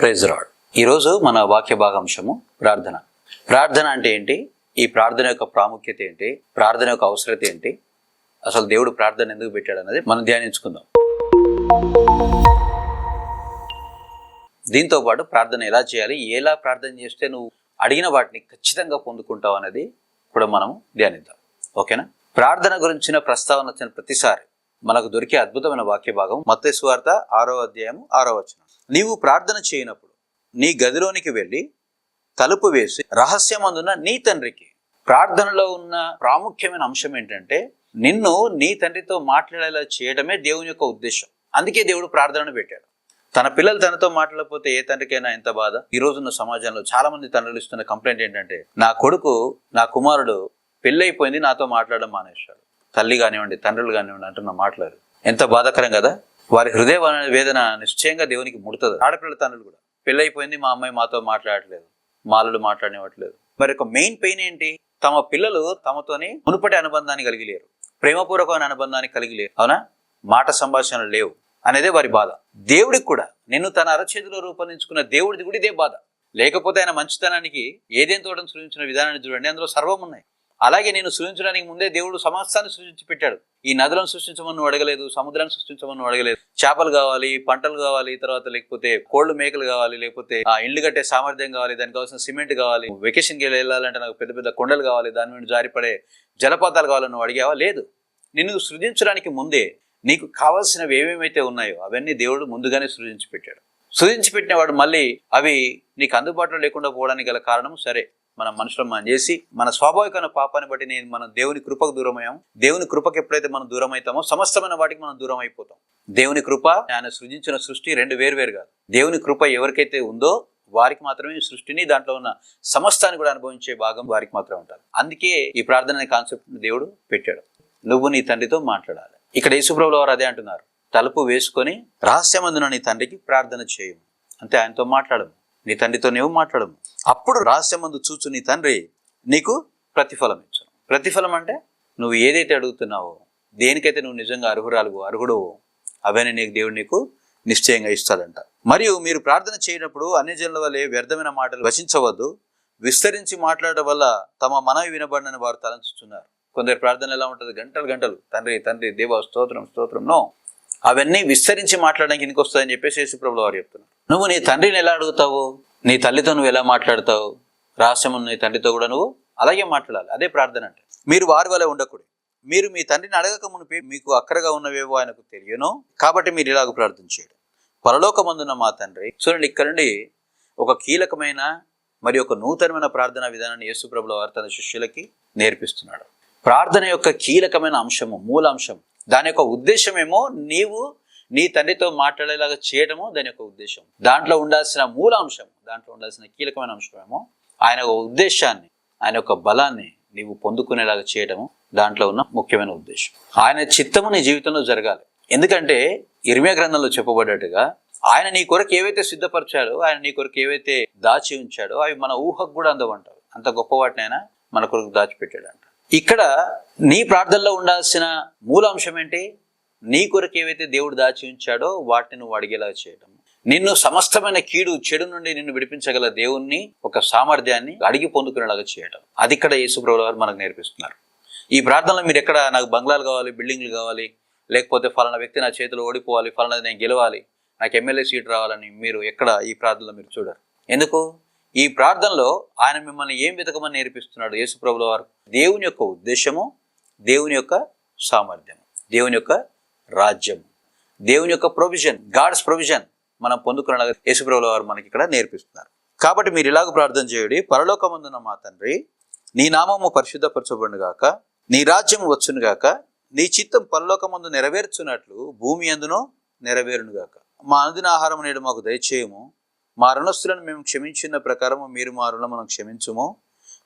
Praise lord ఈరోజు మన వాక్య భాగాంశము ప్రార్థన. ప్రార్థన అంటే ఏంటి? ఈ ప్రార్థన యొక్క ప్రాముఖ్యత ఏంటి? ప్రార్థన యొక్క అవసరత ఏంటి? అసలు దేవుడు ప్రార్థన ఎందుకు పెట్టాడు అన్నది మనం ధ్యానించుకుందాం. దీంతో పాటు ప్రార్థన ఎలా చేయాలి? ఎలా ప్రార్థన చేస్తే నువ్వు అడిగిన వాటిని ఖచ్చితంగా పొందుకుంటావు అనేది కూడా మనం ధ్యానిద్దాం. ఓకేనా? ప్రార్థన గురించిన ప్రస్తావన వచ్చిన ప్రతిసారి మనకు దొరికే అద్భుతమైన వాక్య భాగం మత్స్య సువార్త ఆరో అధ్యాయము ఆరో వచనం. నీవు ప్రార్థన చేయనప్పుడు నీ గదిలోనికి వెళ్ళి తలుపు వేసి రహస్యమందున నీ తండ్రికి ప్రార్థనలో ఉన్న ప్రాముఖ్యమైన అంశం ఏంటంటే నిన్ను నీ తండ్రితో మాట్లాడేలా చేయడమే దేవుని యొక్క ఉద్దేశం. అందుకే దేవుడు ప్రార్థనను పెట్టాడు. తన పిల్లలు తనతో మాట్లాడకపోతే ఏ తండ్రికైనా ఎంత బాధ? ఈ రోజున్న సమాజంలో చాలా మంది తండ్రులు ఇస్తున్న కంప్లైంట్ ఏంటంటే నా కొడుకు నా కుమారుడు పెళ్ళైపోయింది నాతో మాట్లాడడం మానేశాడు. తల్లి కానివ్వండి తండ్రులు కానివ్వండి అంటున్న మాట్లాడు ఎంత బాధాకరం కదా? వారి హృదయ వేదన నిశ్చయంగా దేవునికి ముడుతుంది. ఆడపిల్లల తండ్రులు కూడా. పెళ్ళైపోయింది మా అమ్మాయి మాతో మాట్లాడట్లేదు. మాలలు మాట్లాడనివ్వట్లేదు మరి ఒక మెయిన్ పెయిన్ ఏంటి? తమ పిల్లలు తమతోని మునుపటి అనుబంధాన్ని కలిగి లేరు ప్రేమపూర్వకమైన అనుబంధాన్ని కలిగి లేరు అవునా? మాట సంభాషణలు లేవు. అనేదే వారి బాధ. దేవుడికి కూడా. నిన్ను తన అరచేతిలో రూపొందించుకున్న దేవుడిది కూడా ఇదే బాధ. లేకపోతే ఆయన మంచితనానికి ఏదేం తోటం సృజించిన విధానాన్ని చూడండి. అందులో సర్వం ఉన్నాయి అలాగే నేను సృజించడానికి ముందే దేవుడు సమస్తాన్ని సృష్టించి పెట్టాడు. ఈ నదులను సృష్టించమని అడగలేదు సముద్రాన్ని సృష్టించమని అడగలేదు. చేపలు కావాలి పంటలు కావాలి తర్వాత లేకపోతే కోళ్ళు మేకలు కావాలి లేకపోతే ఆ ఇల్లు కట్టే సామర్థ్యం కావాలి దానికి కావాల్సిన సిమెంట్ కావాలి వెకేషన్కి వెళ్ళాలంటే నాకు పెద్ద పెద్ద కొండలు కావాలి దాని నుండి జారిపడే జలపాతాలు కావాలని నువ్వు అడిగావా? లేదు. నిన్ను సృజించడానికి ముందే నీకు కావాల్సినవి ఏమేమైతే ఉన్నాయో అవన్నీ దేవుడు ముందుగానే సృజించి పెట్టాడు. సృజించి పెట్టినవాడు మళ్ళీ అవి నీకు అందుబాటులో లేకుండా పోవడానికి గల కారణం సరే. మనం మనుషులు మనం చేసి మన స్వాభావికమైన పాపాన్ని బట్టి నేను మనం దేవుని కృపకు దూరమయ్యాం. దేవుని కృపకి ఎప్పుడైతే మనం దూరం అవుతామో సమస్తమైన వాటికి మనం దూరం అయిపోతాం దేవుని కృప ఆయన సృజించిన సృష్టి రెండు వేరు వేరు కాదు. దేవుని కృప ఎవరికైతే ఉందో వారికి మాత్రమే సృష్టిని దాంట్లో ఉన్న సమస్తాన్ని కూడా అనుభవించే భాగం వారికి మాత్రమే ఉంటారు అందుకే ఈ ప్రార్థన అనే కాన్సెప్ట్ దేవుడు పెట్టాడు. నువ్వు నీ తండ్రితో మాట్లాడాలి. ఇక్కడ యేసుప్రభుల వారు అదే అంటున్నారు. తలుపు వేసుకొని రహస్యమందున నీ తండ్రికి ప్రార్థన చేయము. అంతే ఆయనతో మాట్లాడము. నీ తండ్రితో నీవు మాట్లాడము. అప్పుడు రహస్యమందు చూచు నీ తండ్రి నీకు ప్రతిఫలం ఇచ్చు ప్రతిఫలం అంటే నువ్వు ఏదైతే అడుగుతున్నావో దేనికైతే నువ్వు నిజంగా అర్హురాలు అర్హుడు అవన్నీ నీకు దేవుడు నీకు నిశ్చయంగా ఇస్తాడంట. మరియు మీరు ప్రార్థన చేయనప్పుడు అన్ని జనుల వల్లే వ్యర్థమైన మాటలు వచించవద్దు. విస్తరించి మాట్లాడడం వల్ల తమ మనవి వినబడినని వారు తలంచుతున్నారు కొందరి ప్రార్థన ఎలా ఉంటుంది? గంటలు గంటలు. తండ్రి తండ్రి దేవ స్తోత్రం స్తోత్రం నో. అవన్నీ విస్తరించి మాట్లాడడానికి ఇంటికి చెప్పేసి యేసుప్రభులు వారు చెప్తున్నారు. నువ్వు నీ తండ్రిని ఎలా అడుగుతావు? నీ తల్లితో నువ్వు ఎలా మాట్లాడతావు? రహస్యం నీ తండ్రితో కూడా నువ్వు అలాగే మాట్లాడాలి. అదే ప్రార్థన అంటే. మీరు వారి వల్ల ఉండకూడదు. మీరు మీ తండ్రిని అడగక మునిపే మీకు అక్కరగా ఉన్నవేవో ఆయనకు తెలియను. కాబట్టి మీరు ఇలాగ ప్రార్థన చేయడం. పరలోకమందున్న మా తండ్రి చూడండి ఇక్కడ నుండి ఒక కీలకమైన మరి ఒక నూతనమైన ప్రార్థనా విధానాన్ని యేసుప్రభుల వారు తన శిష్యులకి నేర్పిస్తున్నాడు. ప్రార్థన యొక్క కీలకమైన అంశము మూల అంశం దాని యొక్క ఉద్దేశమేమో నీవు నీ తండ్రితో మాట్లాడేలాగా చేయడము దాని యొక్క ఉద్దేశం. దాంట్లో ఉండాల్సిన మూల అంశం దాంట్లో ఉండాల్సిన కీలకమైన అంశమేమో ఆయన ఒక ఉద్దేశాన్ని ఆయన యొక్క బలాన్ని నీవు పొందుకునేలాగా చేయడము దాంట్లో ఉన్న ముఖ్యమైన ఉద్దేశం. ఆయన చిత్తము నీ జీవితంలో జరగాలి. ఎందుకంటే ఇర్మియా గ్రంథంలో చెప్పబడ్డట్టుగా ఆయన నీ కొరకు ఏవైతే సిద్ధపరిచాడో ఆయన నీ కొరకు ఏవైతే దాచి ఉంచాడో అవి మన ఊహకు కూడా అందవంటారు అంత గొప్ప వాటినైనా మన కొరకు దాచిపెట్టాడంట. ఇక్కడ నీ ప్రార్థనలో ఉండాల్సిన మూల అంశం ఏంటి? నీ కొరకు ఏవైతే దేవుడు దాచి ఉంచాడో వాటిని నువ్వు అడిగేలా చేయడం నిన్ను సమస్తమైన కీడు చెడు నుండి నిన్ను విడిపించగల దేవుణ్ణి ఒక సామర్థ్యాన్ని అడిగి పొందుకునేలాగా చేయడం అది ఇక్కడ యేసుప్రభుల గారు మనకు నేర్పిస్తున్నారు. ఈ ప్రార్థనలో మీరు ఎక్కడ నాకు బంగ్లాలు కావాలి బిల్డింగ్లు కావాలి లేకపోతే ఫలానా వ్యక్తి నా చేతిలో ఓడిపోవాలి ఫలానా నేను గెలవాలి నాకు ఎమ్మెల్యే సీట్ రావాలని మీరు ఎక్కడ ఈ ప్రార్థనలో మీరు చూడరు? ఎందుకు? ఈ ప్రార్థనలో ఆయన మిమ్మల్ని ఏం వెతకమని నేర్పిస్తున్నాడు యేసుప్రభుల వారు? దేవుని యొక్క ఉద్దేశము దేవుని యొక్క సామర్థ్యం దేవుని యొక్క రాజ్యం. దేవుని యొక్క ప్రొవిజన్ గాడ్స్ ప్రొవిజన్ మనం పొందుకున్న యేసుప్రభుల వారు మనకి ఇక్కడ నేర్పిస్తున్నారు. కాబట్టి మీరు ఇలాగ ప్రార్థన చేయుడి పరలోకమందున మా తండ్రి నీ నామము పరిశుద్ధపరచబడును గాక నీ రాజ్యం వచ్చును గాక నీ చిత్తం పరలోకమందు నెరవేర్చున్నట్లు భూమి అందునో నెరవేరును గాక. మా అనుదిన ఆహారం నేడు మాకు దయచేయము. మా రుణస్తులను మేము క్షమించిన ప్రకారము మీరు మా రుణమును క్షమించుము.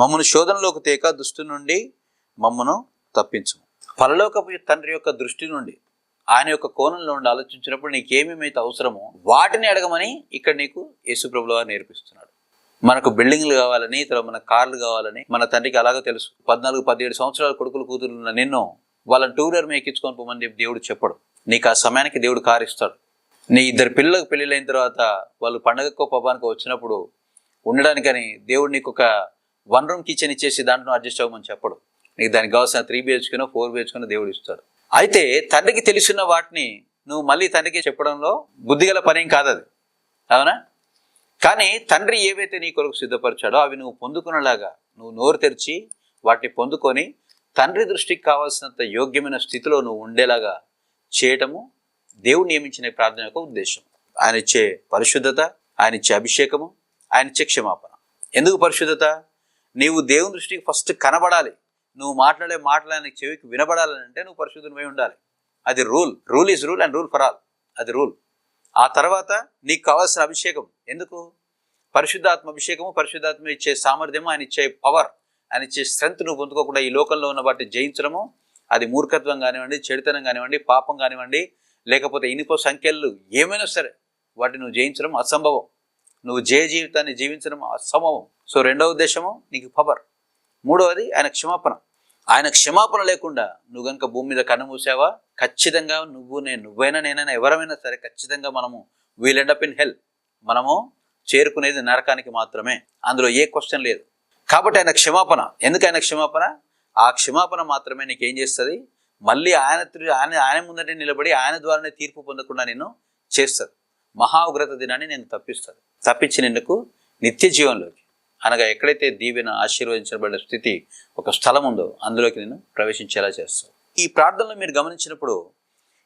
మమ్మను శోధనలోకి తేక దుష్టు నుండి మమ్మను తప్పించుము. పరలోకపు తండ్రి యొక్క దృష్టి నుండి ఆయన యొక్క కోణంలో నుండి ఆలోచించినప్పుడు నీకు ఏమేమైతే అవసరమో వాటిని అడగమని ఇక్కడ నీకు యేసుప్రభుల గారు నేర్పిస్తున్నాడు. మనకు బిల్డింగ్లు కావాలని తర్వాత మన కార్లు కావాలని మన తండ్రికి అలాగే తెలుసు. పద్నాలుగు పదిహేడు సంవత్సరాల కొడుకులు కూతురు ఉన్న నిన్ను వాళ్ళని టూ వీలర్ ఎక్కించుకొని పోమని చెప్పి దేవుడు చెప్పడు. నీకు ఆ సమయానికి దేవుడు కారు ఇస్తాడు నీ ఇద్దరు పిల్లలకు పెళ్ళిళ్ళైన తర్వాత వాళ్ళు పండగకో పబ్బానికో వచ్చినప్పుడు ఉండడానికని దేవుడు నీకు ఒక వన్ రూమ్ కిచెన్ ఇచ్చేసి దాంట్లో అడ్జస్ట్ అవ్వమని చెప్పడు. నీకు దానికి కావాల్సిన త్రీ బిహెచ్కేనో ఫోర్ బిహెచ్కేనో దేవుడు ఇస్తాడు. అయితే తండ్రికి తెలిసిన వాటిని నువ్వు మళ్ళీ తండ్రికి చెప్పడంలో బుద్ధిగల పనేం కాదు అది అవునా? కానీ తండ్రి ఏవైతే నీ కొరకు సిద్ధపరిచాడో అవి నువ్వు పొందుకునేలాగా నువ్వు నోరు తెరిచి వాటిని పొందుకొని తండ్రి దృష్టికి కావాల్సినంత యోగ్యమైన స్థితిలో నువ్వు ఉండేలాగా చేయటము దేవుడు నియమించిన ప్రార్థన యొక్క ఉద్దేశం. ఆయన ఇచ్చే పరిశుద్ధత ఆయన ఇచ్చే అభిషేకము ఆయన ఇచ్చే క్షమాపణ. ఎందుకు పరిశుద్ధత? నీవు దేవుని దృష్టికి ఫస్ట్ కనబడాలి. నువ్వు మాట్లాడే మాటలు ఆయన చెవికి వినబడాలంటే నువ్వు పరిశుద్ధమై ఉండాలి. అది rule. Rule is rule and rule for all. అది రూల్. ఆ తర్వాత నీకు కావాల్సిన అభిషేకం. ఎందుకు? పరిశుద్ధాత్మ అభిషేకము పరిశుద్ధాత్మ ఇచ్చే సామర్థ్యము ఆయన ఇచ్చే పవర్ ఆయన ఇచ్చే స్ట్రెంత్ నువ్వు పొందుకోకుండా ఈ లోకంలో ఉన్న వాటిని జయించడము. అది మూర్ఖత్వం కానివ్వండి చెడుతనం కానివ్వండి పాపం కానివ్వండి లేకపోతే ఇనుప సంఖ్యలు ఏమైనా సరే వాటిని నువ్వు జయించడం అసంభవం. నువ్వు జయ జీవితాన్ని జీవించడం అసంభవం. సో రెండవ ఉద్దేశము నీకు పవర్ మూడవది ఆయన క్షమాపణ. ఆయన క్షమాపణ లేకుండా నువ్వు కనుక భూమి మీద కన్ను మూసావా? ఖచ్చితంగా నువ్వు నేను నువ్వైనా నేనైనా ఎవరైనా సరే ఖచ్చితంగా మనము we'll end up in hell మనము చేరుకునేది నరకానికి మాత్రమే. అందులో ఏ క్వశ్చన్ లేదు. కాబట్టి ఆయన క్షమాపణ. ఎందుకు ఆయన క్షమాపణ? ఆ క్షమాపణ మాత్రమే నీకు ఏం చేస్తుంది? మళ్ళీ ఆయన ఆయన ఆయన ముందటే నిలబడి ఆయన ద్వారానే తీర్పు పొందకుండా నేను చేస్తుంది. మహా ఉగ్రత దినాన్ని నేను తప్పిస్తాను తప్పించి నిన్నుకు నిత్య జీవంలోకి. అనగా ఎక్కడైతే దీవెన ఆశీర్వదించబడిన స్థితి ఒక స్థలం ఉందో అందులోకి నేను ప్రవేశించేలా చేస్తాను. ఈ ప్రార్థనలో మీరు గమనించినప్పుడు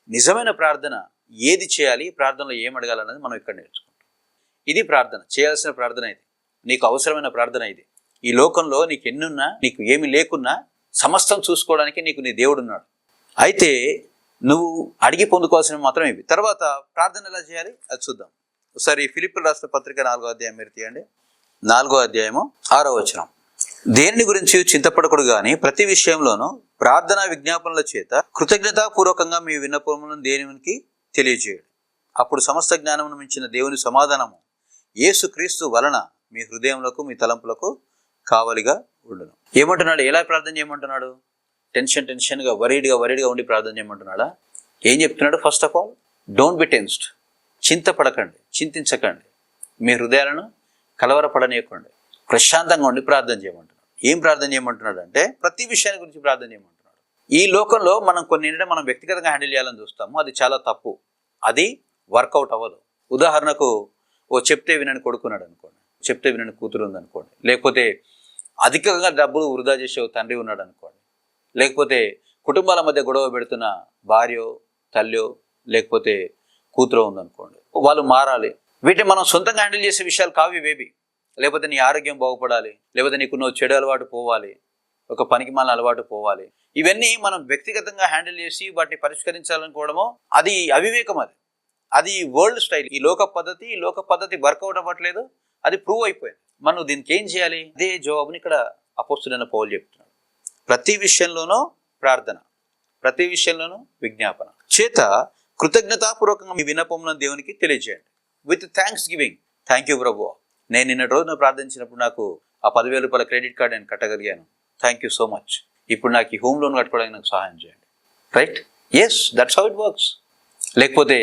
నిజమైన ప్రార్థన ఏది చేయాలి ప్రార్థనలో ఏం అడగాలన్నది మనం ఇక్కడ నేర్చుకుంటాం. ఇది ప్రార్థన చేయాల్సిన ప్రార్థన ఇది. నీకు అవసరమైన ప్రార్థన ఇది. ఈ లోకంలో నీకు ఎన్నున్నా నీకు ఏమి లేకున్నా సమస్తం చూసుకోవడానికి నీకు నీ దేవుడు ఉన్నాడు. అయితే నువ్వు అడిగి పొందుకోవాల్సిన మాత్రం ఇవి. తర్వాత ప్రార్థన ఎలా చేయాలి? అది చూద్దాం. ఒకసారి ఫిలిప్ రాష్ట్ర పత్రిక నాలుగో అధ్యాయం మీరు తీయండి. నాలుగో అధ్యాయము ఆరో వచనం. దేని గురించి చింతపడకూడదు కానీ ప్రతి విషయంలోనూ ప్రార్థన విజ్ఞాపనల చేత కృతజ్ఞతాపూర్వకంగా మీ విన్నపములను దేవునికి తెలియజేయండి. అప్పుడు సమస్త జ్ఞానమును మించిన దేవుని సమాధానము యేసుక్రీస్తు వలన మీ హృదయంలో మీ తలంపులకు కావలిగా ఉండును. ఏమంటున్నాడు? ఎలా ప్రార్థన చేయమంటున్నాడు? టెన్షన్ టెన్షన్గా వరీడ్గా వరీడ్గా ఉండి ప్రార్థన చేయమంటున్నాడా? ఏం చెప్తున్నాడు? First of all don't be tensed చింతపడకండి చింతించకండి. మీ హృదయాలను కలవరపడనీయకండి. ప్రశాంతంగా ఉండి ప్రార్థన చేయమంటున్నాడు. ఏం ప్రార్థన చేయమంటున్నాడు అంటే ప్రతి విషయాన్ని గురించి ప్రార్థన చేయమంటున్నాడు. ఈ లోకంలో మనం కొన్ని ఏంటంటే మనం వ్యక్తిగతంగా హ్యాండిల్ చేయాలని చూస్తాము. అది చాలా తప్పు. అది వర్కౌట్ అవ్వదు. ఉదాహరణకు ఓ చెప్తే వినని కొడుకున్నాడు అనుకోండి. చెప్తే వినని కూతురు ఉందనుకోండి. లేకపోతే అధికంగా డబ్బులు వృధా చేసే ఓ తండ్రి ఉన్నాడు అనుకోండి. లేకపోతే కుటుంబాల మధ్య గొడవ పెడుతున్న భార్యో తల్లియో లేకపోతే కూతురో ఉందనుకోండి. వాళ్ళు మారాలి. వీటిని మనం సొంతంగా హ్యాండిల్ చేసే విషయాలు కావు ఇవేవి. లేకపోతే నీ ఆరోగ్యం బాగుపడాలి లేకపోతే నీకు నువ్వు చెడు అలవాటు పోవాలి ఒక పనికి మాల అలవాటు పోవాలి. ఇవన్నీ మనం వ్యక్తిగతంగా హ్యాండిల్ చేసి వాటిని పరిష్కరించాలనుకోవడమో అది అవివేకం అది. అది వరల్డ్ స్టైల్. ఈ లోక పద్ధతి ఈ లోక పద్ధతి వర్కౌట్ అవ్వట్లేదు అది ప్రూవ్ అయిపోయింది. మనం దీనికి ఏం చేయాలి? అదే జవాబుని ఇక్కడ అపోస్తుడైన పౌలు చెప్తున్నాడు. ప్రతి విషయంలోనూ ప్రార్థన ప్రతి విషయంలోనూ విజ్ఞాపన. చేత కృతజ్ఞతాపూర్వకంగా మీ విన్నపములను దేవునికి తెలియజేయండి. With thanksgiving thank you ప్రభు. నేను నిన్న రోజున ప్రార్థించినప్పుడు నాకు ఆ పదివేల రూపాయల క్రెడిట్ కార్డు నేను కట్టగలిగాను. Thank you so much. ఇప్పుడు నాకు ఈ హోమ్ లోన్ కట్టుకోవడానికి నాకు సహాయం చేయండి. Right? Yes that's how it works లేకపోతే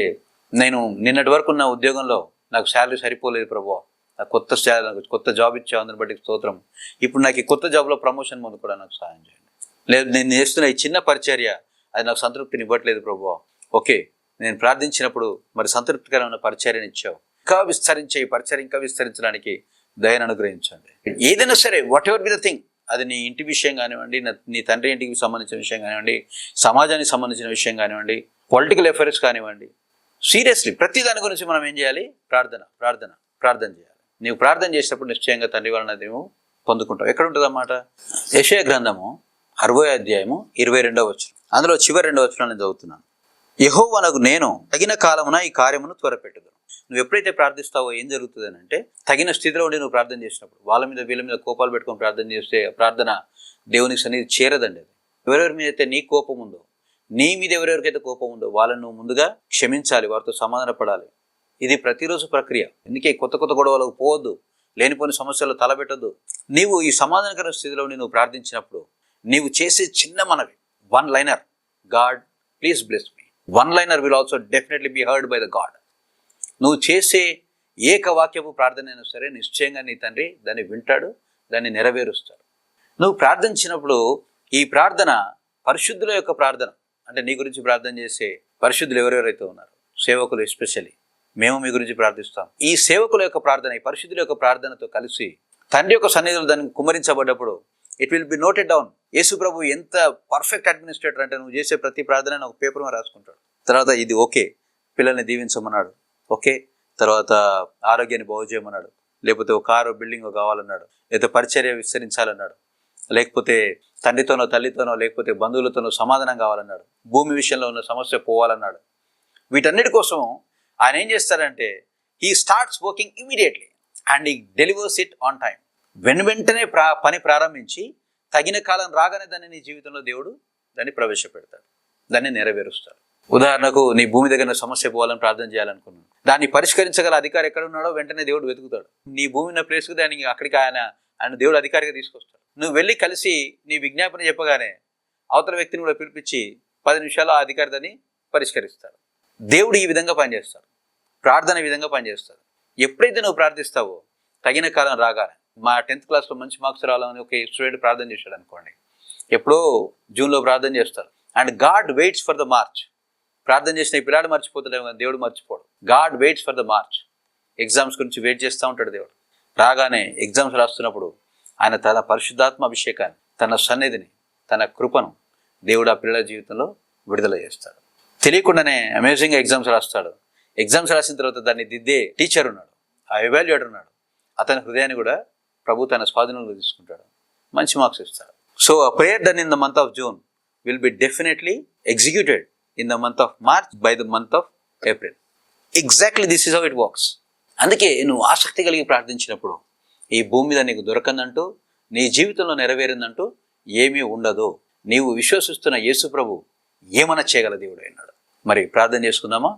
నేను నిన్నటి వరకు ఉన్న ఉద్యోగంలో నాకు శాలరీ సరిపోలేదు ప్రభు. నాకు కొత్త శాలరీ నాకు కొత్త జాబ్ ఇచ్చే అందుని బట్టి స్తోత్రం. ఇప్పుడు నాకు ఈ కొత్త జాబ్లో ప్రమోషన్ ముందు కూడా నాకు సహాయం చేయండి. లేదు నేను చేస్తున్న ఈ చిన్న పరిచర్య అది నాకు సంతృప్తిని ఇవ్వట్లేదు ప్రభు. ఓకే. నేను ప్రార్థించినప్పుడు మరి సంతృప్తికరమైన పరిచర్యను ఇచ్చావు. ఇంకా విస్తరించే పరిచర్య ఇంకా విస్తరించడానికి దయను అనుగ్రహించండి. ఏదైనా సరే whatever be the thing అది నీ ఇంటి విషయం కానివ్వండి నీ తండ్రి ఇంటికి సంబంధించిన విషయం కానివ్వండి సమాజానికి సంబంధించిన విషయం కానివ్వండి పొలిటికల్ అఫైర్స్ కానివ్వండి సీరియస్లీ ప్రతి దాని గురించి మనం ఏం చేయాలి? ప్రార్థన ప్రార్థన ప్రార్థన చేయాలి. నీవు ప్రార్థన చేసినప్పుడు నిశ్చయంగా తండ్రి వలన మేము పొందుకుంటావు. ఎక్కడ ఉంటుంది అన్నమాట యశయ గ్రంథము అరవై అధ్యాయము ఇరవై రెండవ వచ్చిన అందులో చివరి రెండవ వచ్చిన నేను చదువుతున్నాను. యహోవనకు నేను తగిన కాలమున ఈ కార్యమును త్వరపెట్టుదును. నువ్వు ఎప్పుడైతే ప్రార్థిస్తావో ఏం జరుగుతుంది అని అంటే తగిన స్థితిలో ఉండి నువ్వు ప్రార్థన చేసినప్పుడు వాళ్ళ మీద వీళ్ళ మీద కోపాలు పెట్టుకొని ప్రార్థన చేస్తే ప్రార్థన దేవునికి సన్నిధి చేరదండి అది. ఎవరెవరి మీద అయితే నీ కోపం ఉందో నీ మీద ఎవరెవరికైతే కోపం ఉందో వాళ్ళని నువ్వు ముందుగా క్షమించాలి వారితో సమాధాన పడాలి ఇది ప్రతిరోజు ప్రక్రియ. అందుకే కొత్త కొత్త గొడవలకు పోవద్దు లేనిపోని సమస్యలు తలపెట్టద్దు. నీవు ఈ సమాధానకర స్థితిలో నువ్వు ప్రార్థించినప్పుడు నీవు చేసే చిన్న మనవి one liner God please bless me one liner will also definitely be heard by the God నువ్వు చేసే ఏకవాక్యపు ప్రార్థన అయినా సరే నిశ్చయంగా నీ తండ్రి దాన్ని వింటాడు దాన్ని నెరవేరుస్తాడు. నువ్వు ప్రార్థించినప్పుడు ఈ ప్రార్థన పరిశుద్ధుల యొక్క ప్రార్థన. అంటే నీ గురించి ప్రార్థన చేసే పరిశుద్ధులు ఎవరెవరైతే ఉన్నారు సేవకులు ఎస్పెషల్లీ మేము మీ గురించి ప్రార్థిస్తాం. ఈ సేవకుల యొక్క ప్రార్థన ఈ పరిశుద్ధుల యొక్క ప్రార్థనతో కలిసి తండ్రి యొక్క సన్నిధులు దాన్ని కుమరించబడ్డప్పుడు it will be noted down Yesu ప్రభు ఎంత పర్ఫెక్ట్ అడ్మినిస్ట్రేటర్ అంటే నువ్వు చేసే ప్రతి ప్రార్థన ఒక పేపర్ మీద రాసుకుంటాడు. తర్వాత ఇది ఓకే. పిల్లల్ని దీవించమన్నాడు. ఓకే. తర్వాత ఆరోగ్యాన్ని బాగు చేయమన్నాడు. లేకపోతే ఒక కారు బిల్డింగ్ కావాలన్నాడు. లేదా పరిచర్య విస్తరించాలన్నాడు. లేకపోతే తండ్రితోనో తల్లితోనో లేకపోతే బంధువులతోనో సమాధానం కావాలన్నాడు. భూమి విషయంలో ఉన్న సమస్య పోవాలన్నాడు. వీటన్నిటి కోసం ఆయన ఏం చేస్తారంటే he starts working immediately and he delivers it on time వెను వెంటనే ప్రా పని ప్రారంభించి తగిన కాలం రాగానే దాన్ని నీ జీవితంలో దేవుడు దాన్ని ప్రవేశపెడతాడు. దాన్ని నెరవేరుస్తాడు. ఉదాహరణకు నీ భూమి దగ్గర సమస్య పోవాలని ప్రార్థన చేయాలనుకున్నాను. దాన్ని పరిష్కరించగల అధికారి ఎక్కడ ఉన్నాడో వెంటనే దేవుడు వెతుకుతాడు. నీ భూమి ఉన్న ప్లేస్కి దానికి అక్కడికి ఆయన ఆయన దేవుడు అధికారిగా తీసుకొస్తాడు. నువ్వు వెళ్ళి కలిసి నీ విజ్ఞాపన చెప్పగానే అవతల వ్యక్తిని కూడా పిలిపించి పది నిమిషాలు ఆ అధికారి దాన్ని పరిష్కరిస్తాడు. దేవుడు ఈ విధంగా పనిచేస్తాడు. ప్రార్థన ఈ విధంగా పనిచేస్తాడు. ఎప్పుడైతే నువ్వు ప్రార్థిస్తావో తగిన కాలం రాగానే మా టెన్త్ క్లాస్లో మంచి మార్క్స్ రావాలని ఒక స్టూడెంట్ ప్రార్థన చేశాడు అనుకోండి. ఎప్పుడో జూన్లో ప్రార్థన చేస్తారు. And God waits for the March. ప్రార్థన చేసిన ఈ పిల్లాడు మర్చిపోతాడు కానీ దేవుడు మర్చిపోడు. God waits for the March. Exams గురించి వెయిట్ చేస్తూ ఉంటాడు దేవుడు. రాగానే ఎగ్జామ్స్ రాస్తున్నప్పుడు ఆయన తన పరిశుద్ధాత్మ అభిషేకాన్ని తన సన్నిధిని తన కృపను దేవుడు ఆ పిల్లల జీవితంలో విడుదల చేస్తాడు. తెలియకుండానే అమేజింగ్ ఎగ్జామ్స్ రాస్తాడు. ఎగ్జామ్స్ రాసిన తర్వాత దాన్ని దిద్దే టీచర్ ఉన్నాడు. ఆ ఎవాల్యుయేటర్ ఉన్నాడు. అతని హృదయాన్ని కూడా ప్రభు తన స్వాధీనంలో తీసుకుంటాడు. మంచి మార్క్స్ ఇస్తాడు so a prayer done in the month of June will be definitely executed in the month of March by the month of April exactly this is how it works అందుకే నువ్వు ఆసక్తి కలిగి ప్రార్థించినప్పుడు ఈ భూమి మీద నీకు దొరకందంటూ నీ జీవితంలో నెరవేరిందంటూ ఏమీ ఉండదు. నీవు విశ్వసిస్తున్న యేసు ప్రభు ఏమన్నా చేయగల దేవుడు అన్నాడు మరి ప్రార్థన చేసుకుందామా?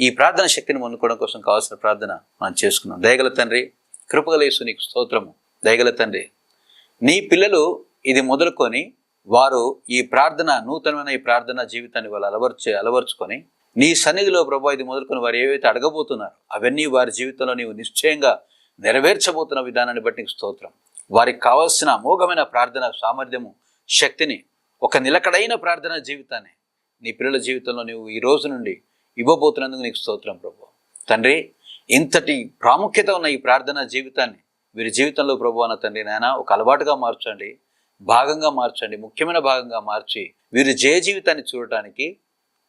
ఈ ప్రార్థన శక్తిని పొందుకోవడం కోసం కావాల్సిన ప్రార్థన మనం చేసుకున్నాం దయగల తండ్రి కృపగల యేసు నీకు స్తోత్రము. దయగల తండ్రి నీ పిల్లలు ఇది మొదలుకొని వారు ఈ ప్రార్థన నూతనమైన ఈ ప్రార్థన జీవితాన్ని వాళ్ళు అలవర్చు అలవర్చుకొని నీ సన్నిధిలో ప్రభు ఇది మొదలుకొని వారు ఏవైతే అడగబోతున్నారో అవన్నీ వారి జీవితంలో నీవు నిశ్చయంగా నెరవేర్చబోతున్న విధానాన్ని బట్టి నీకు స్తోత్రం. వారికి కావాల్సిన అమోఘమైన ప్రార్థన సామర్థ్యము శక్తిని ఒక నిలకడైన ప్రార్థన జీవితాన్ని నీ పిల్లల జీవితంలో నీవు ఈ రోజు నుండి ఇవ్వబోతున్నందుకు నీకు స్తోత్రం ప్రభు. తండ్రి ఇంతటి ప్రాముఖ్యత ఉన్న ఈ ప్రార్థన జీవితాన్ని వీరి జీవితంలో ప్రభు అన్న తండ్రి నాయన ఒక అలవాటుగా మార్చండి భాగంగా మార్చండి ముఖ్యమైన భాగంగా మార్చి వీరి జయ జీవితాన్ని చూడటానికి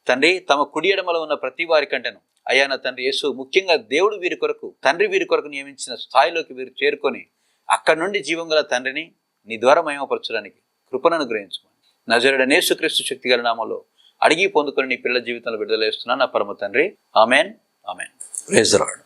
తండ్రి తమ కుడి ఎడమలో ఉన్న ప్రతి వారి కంటేను అయ్యా నా తండ్రి యేసు ముఖ్యంగా దేవుడు వీరి కొరకు తండ్రి వీరి కొరకు నియమించిన స్థాయిలోకి వీరు చేరుకొని అక్కడి నుండి జీవం గల తండ్రిని నీ ద్వారా మహిమపరచడానికి కృపణను గ్రహించుకోండి నజరుడ నేసుక్రీస్తు శక్తి గల నామంలో అడిగి పొందుకొని నీ పిల్లల జీవితంలో విడుదల చేస్తున్నా నా పరమ తండ్రి. ఆమెన్. ఆమెన్. రాడ్